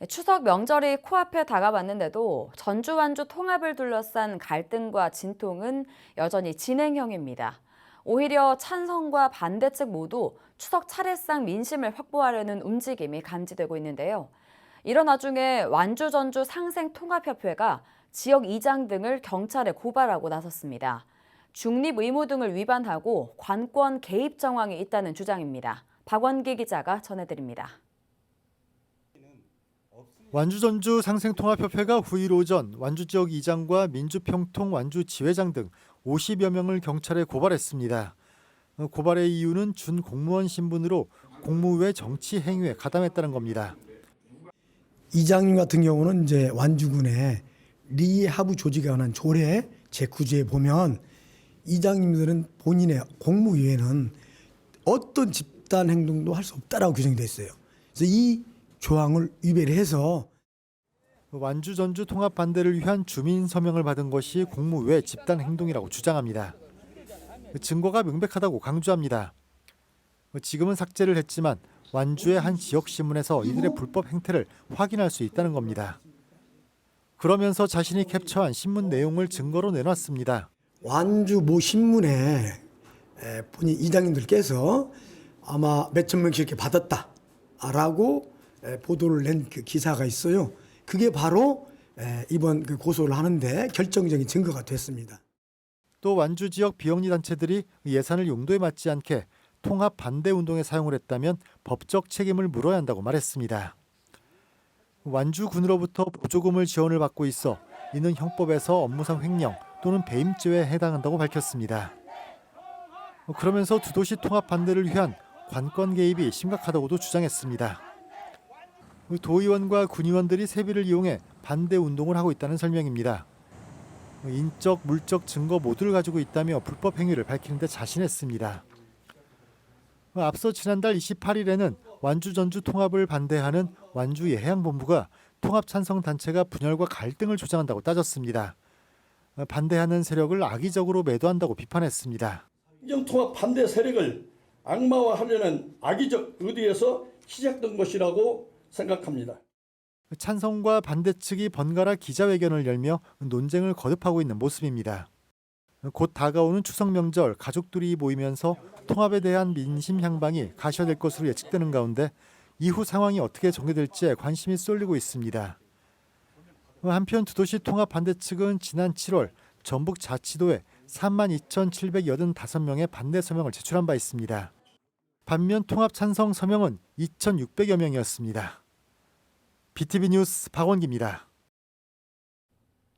네, 추석 명절이 코앞에 다가왔는데도 전주 완주 통합을 둘러싼 갈등과 진통은 여전히 진행형입니다. 오히려 찬성과 반대 측 모두 추석 차례상 민심을 확보하려는 움직임이 감지되고 있는데요. 이런 와중에 완주 전주 상생 통합협회가 지역 이장 등을 경찰에 고발하고 나섰습니다. 중립 의무 등을 위반하고 관권 개입 정황이 있다는 주장입니다. 박원기 기자가 전해드립니다. 완주전주 상생통합협회가 9일 오전 완주 지역 이장과 민주평통 완주 지회장 등 50여 명을 경찰에 고발했습니다. 어, 고발의 이유는 준 공무원 신분으로 공무 외 정치 행위에 가담했다는 겁니다. 이장님 같은 경우는 이제 완주군의 리하부 조직에 관한 조례 제9조에 보면 이장님들은 본인의 공무 외에는 어떤 집단 행동도 할 수 없다라고 규정이 돼 있어요. 그래서 이 조항을 위배를 해서 완주 전주 통합 반대를 위한 주민 서명을 받은 것이 공무 외 집단 행동이라고 주장합니다. 증거가 명백하다고 강조합니다. 지금은 삭제를 했지만 완주의 한 지역 신문에서 이들의 불법 행태를 확인할 수 있다는 겁니다. 그러면서 자신이 캡처한 신문 내용을 증거로 내놨습니다. 완주 모 신문에 에, 본인 이장님들께서 아마 몇천 명씩 이렇게 받았다라고 에, 보도를 낸 그 기사가 있어요. 그게 바로 에, 이번 그 고소를 하는데 결정적인 증거가 됐습니다. 또 완주 지역 비영리 단체들이 예산을 용도에 맞지 않게 통합 반대 운동에 사용을 했다면 법적 책임을 물어야 한다고 말했습니다. 완주군으로부터 보조금을 지원을 받고 있어 이는 형법에서 업무상 횡령 또는 배임죄에 해당한다고 밝혔습니다. 그러면서 두 도시 통합 반대를 위한 관권 개입이 심각하다고도 주장했습니다. 도의원과 군의원들이 세비를 이용해 반대 운동을 하고 있다는 설명입니다. 인적, 물적 증거 모두를 가지고 있다며 불법 행위를 밝히는데 자신했습니다. 앞서 지난달 28일에는 완주 전주 통합을 반대하는 완주 예해양본부가 통합 찬성 단체가 분열과 갈등을 조장한다고 따졌습니다. 반대하는 세력을 악의적으로 매도한다고 비판했습니다. 행정통합 반대 세력을 악마화하려는 악의적 의도에서 시작된 것이라고 생각합니다. 찬성과 반대 측이 번갈아 기자회견을 열며 논쟁을 거듭하고 있는 모습입니다. 곧 다가오는 추석 명절 가족들이 모이면서 통합에 대한 민심 향방이 가셔될 것으로 예측되는 가운데 이후 상황이 어떻게 전개될지에 관심이 쏠리고 있습니다. 한편 두 도시 통합 반대 측은 지난 7월 전북 자치도에 32,785명의 반대 서명을 제출한 바 있습니다. 반면 통합 찬성 서명은 2,600여 명이었습니다. BTV 뉴스 박원기입니다.